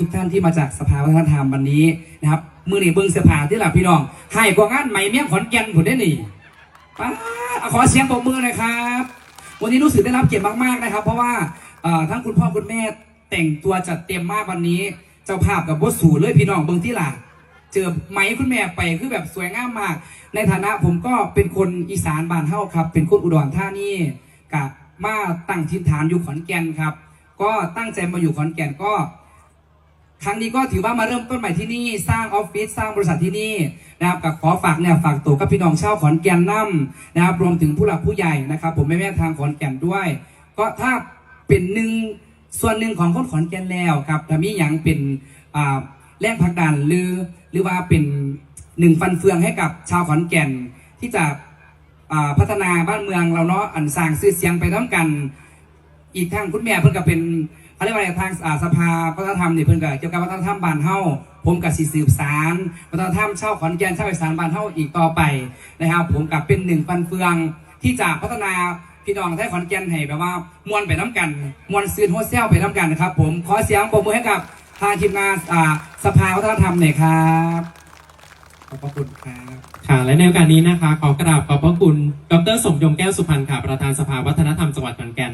ทุกท่านที่มาจากสภาวัฒนธรรมวันนี้นะครับมือนี่เบิ้งเสื้อผ้าที่หลับพี่น้องให้กว่างานไหมเมี่ยงขอนแก่นผมได้หนิป้าขอเสียงปรบมือหน่อยครับ วันนี้รู้สึกได้รับเกียรติมากๆนะครับ เพราะว่าทั้งคุณพ่อคุณแม่แต่งตัวจัดเต็มมากวันนี้ เจ้าภาพกับบสูเลยพี่น้องเบิ้งที่หลังเจอไหมคุณแม่ไปคือแบบสวยงามมาก ในฐานะผมก็เป็นคนอีสานบ้านเฮาครับ เป็นคนอุดรธานีกับมาตั้งถิ่นฐานอยู่ขอนแก่นครับ ก็ตั้งใจมาอยู่ขอนแก่นก็ ครั้งนี้ก็ถือว่ามาเริ่มต้นใหม่ที่นี่ สร้างออฟฟิศสร้างบริษัทที่นี่นะครับกับขอฝากเนี่ยฝากตัวกับพี่น้องชาวขอนแก่นนํนะครับรวมถึงผู้หลักผู้ใหญ่นะครับ ผมแม่แม่ทางขอนแก่นด้วย ก็ถ้าเป็นหนึ่งส่วนหนึ่งของคนขอนแก่นแล้วครับถ้ามีอย่างเป็นอ่าแรงผลักดันหรือหรือว่าเป็นหนึ่งฟันเฟืองให้กับชาวขอนแก่นที่จะอ่าพัฒนาบ้านเมืองเราเนาะอันสร้างชื่อเสียงไปทั้งกัน อีกทั้งคุณแม่เพิ่นก็เป็น เขาเรียกว่าทางสภาวัฒนธรรมนี่เพิ่นก็เกี่ยวกับวัฒนธรรมบ้านเฮาผมกับสิสืบสารวัฒนธรรมชาวขอนแก่นชาวอีสานบ้านเฮาอีกต่อไปนะครับ ผมกับเป็นหนึ่งฟันเฟืองที่จะพัฒนาพี่น้องไทยขอนแก่นให้แบบว่ามวนไปน้ำกัน มวนซื้อโฮเซลไปน้ำกันนะครับ ผมขอเสียงปรบมือให้กับทางทีมงานสภาวัฒนธรรมหน่อยครับขอบพระคุณครับค่ะและในโอกาสนี้นะคะ ขอกราบขอบพระคุณ ดรสมยงแก้วสุพรรณค่ะประธานสภาวัฒนธรรมจังหวัดขอนแก่น